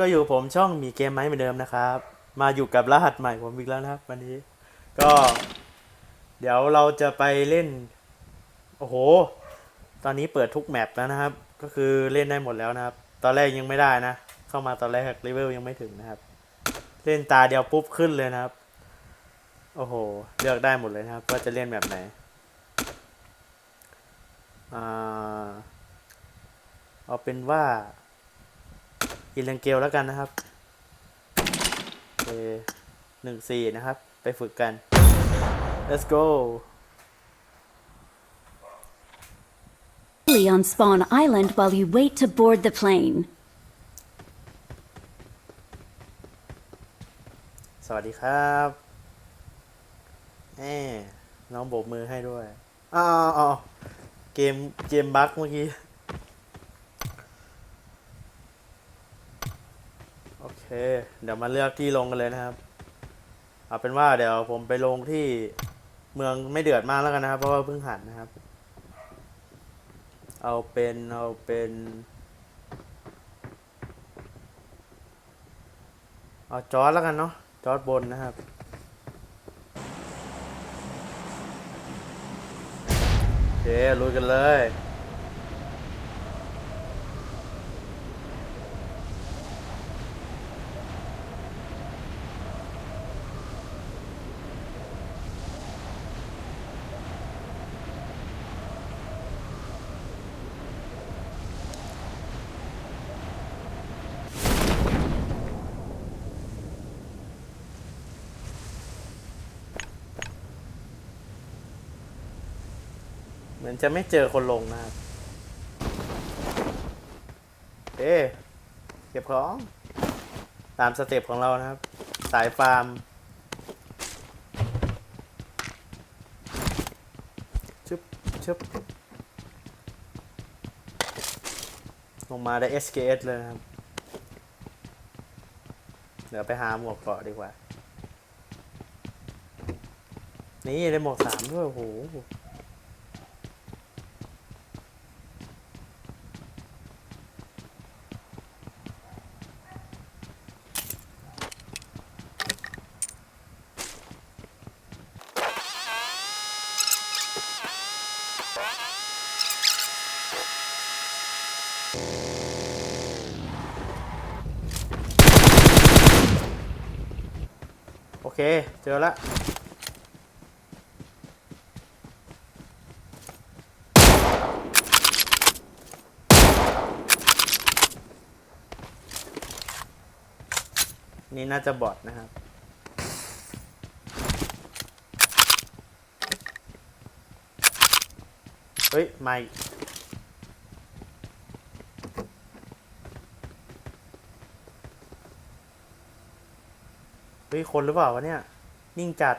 ก็อยู่ผมช่องมีเกมไหมเหมือนเดิมนะครับ มาอยู่กับรหัสใหม่ผมอีกแล้วนะครับ วันนี้ ก็ เดี๋ยวเราจะไปเล่น โอ้โห ตอนนี้เปิดทุกแมปแล้วนะครับ ก็คือเล่นได้หมดแล้วนะครับ ตอนแรกยังไม่ได้นะ เข้ามาตอนแรกเลเวลยังไม่ถึงนะครับ เล่นตาเดียวปุ๊บขึ้นเลยนะครับ โอ้โห เลือกได้หมดเลยนะครับ ว่าจะเล่นแบบไหน อ่า เอาเป็นว่า อินเลงเกลแล้วกันนะครับเอหนึ่งสี่นะครับ ไปฝึกกัน let's go on Spawn Island while you wait to board the plane. สวัสดีครับแหมน้องโบกมือให้ด้วย อ้าวอ้าวเกม เกมบั๊กเมื่อกี้ โอ เคเดี๋ยวมาเลือกที่ลงกันเลยนะครับ เอาเป็นว่าเดี๋ยวผมไปลงที่เมืองไม่เดือดมากแล้วกันนะครับ เพราะว่าเพิ่งหันนะครับ เอาเป็นเอาเป็น เอาจอร์ดแล้วกันเนาะจอร์ดบนนะครับโอเคลุยกันเลย อนจะไม่เจอคนลงนะครับเอ๊ะเก็บของ ตามสเต็ปของเรานะครับ สายฟาร์มชึบชึบลงมาได้ SKS เลยนะครับ เดี๋ยวไปหาหมวกเกาะดีกว่า นี่ได้หมวกสามด้วย โอ้โห เค เจอแล้วนี่น่าจะบอดนะครับ เฮ้ย ไม่ ฮ้ยคนหรือเปล่าวะเนี่ย นิ่งจัด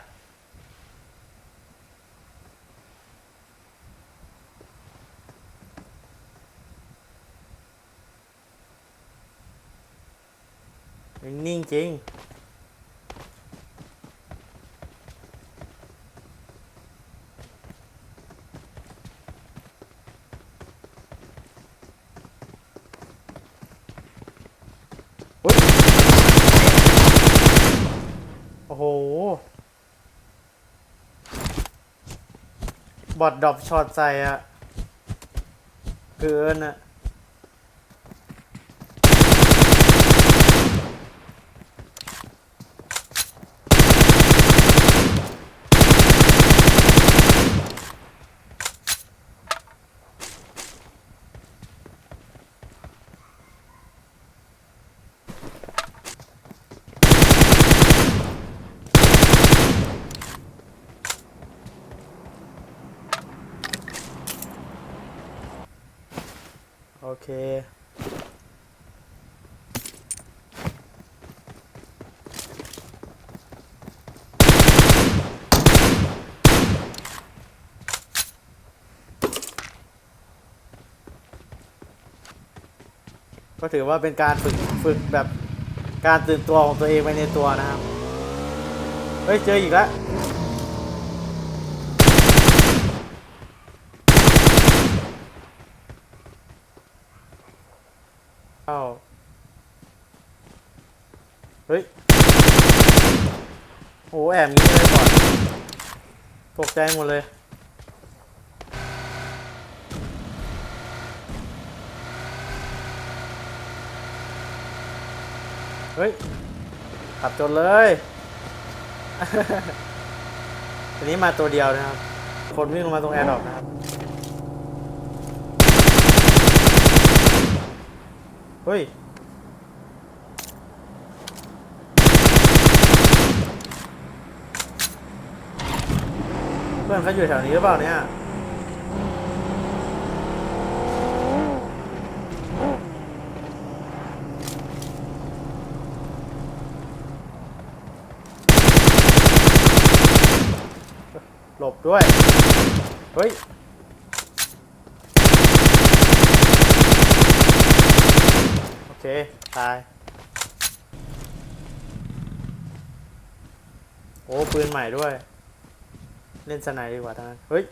นิ่งจริง โอ๊ยโอ้โห บอดดรอปช็อตใส่อะเกินอะ โอเค ก็ถือว่าเป็นการฝึกฝึกแบบการตื่นตัวของตัวเองไปในตัวนะครับ เฮ้ย เจออีกแล้ว เข้าเฮ้ย โอ้แอบงี้เลยก่อน ตกใจหมดเลย เฮ้ย ขับจนเลยทีนี้มาตัวเดียวนะครับ คนวิ่งลงมาตรงแอร์ดรอปนะครับ เฮ้ย เพื่อนเขาอยู่แถวนี้หรือเปล่าเนี่ยหลบด้วย เฮ้ย โอ เค ตาย โอ้ ปืนใหม่ด้วย เล่นสไนด์ดีกว่าทั้งนั้น เฮ้ย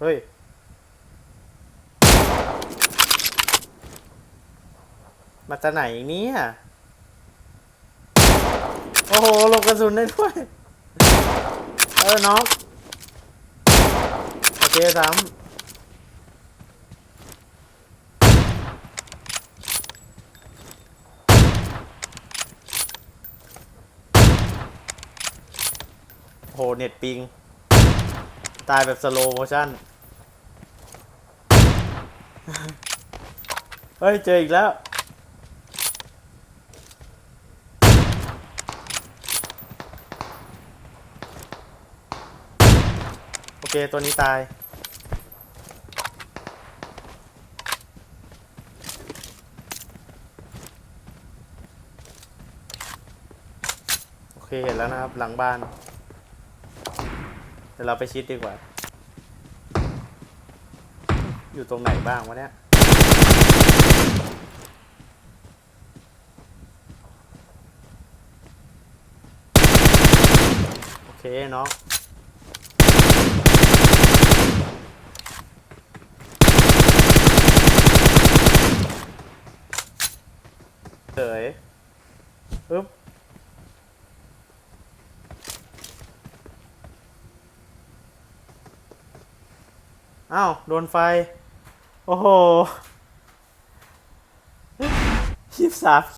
เฮ้ย มาจากไหนเนี่ยโอ้โหลบกระสุนได้ด้วย เออน้องโอเคซ้ำโหเน็ตปิง ตายแบบสโลโมชั่น เฮ้ย เจออีกแล้ว โอเค ตัวนี้ตาย โอเค เห็นแล้วนะครับ หลังบ้าน เดี๋ยวเราไปชิดดีกว่า อยู่ตรงไหนบ้างวะเนี่ย โอเคเน้องเฉยปึ๊บ อ้าวโดนไฟ โอ้โหยี่สาม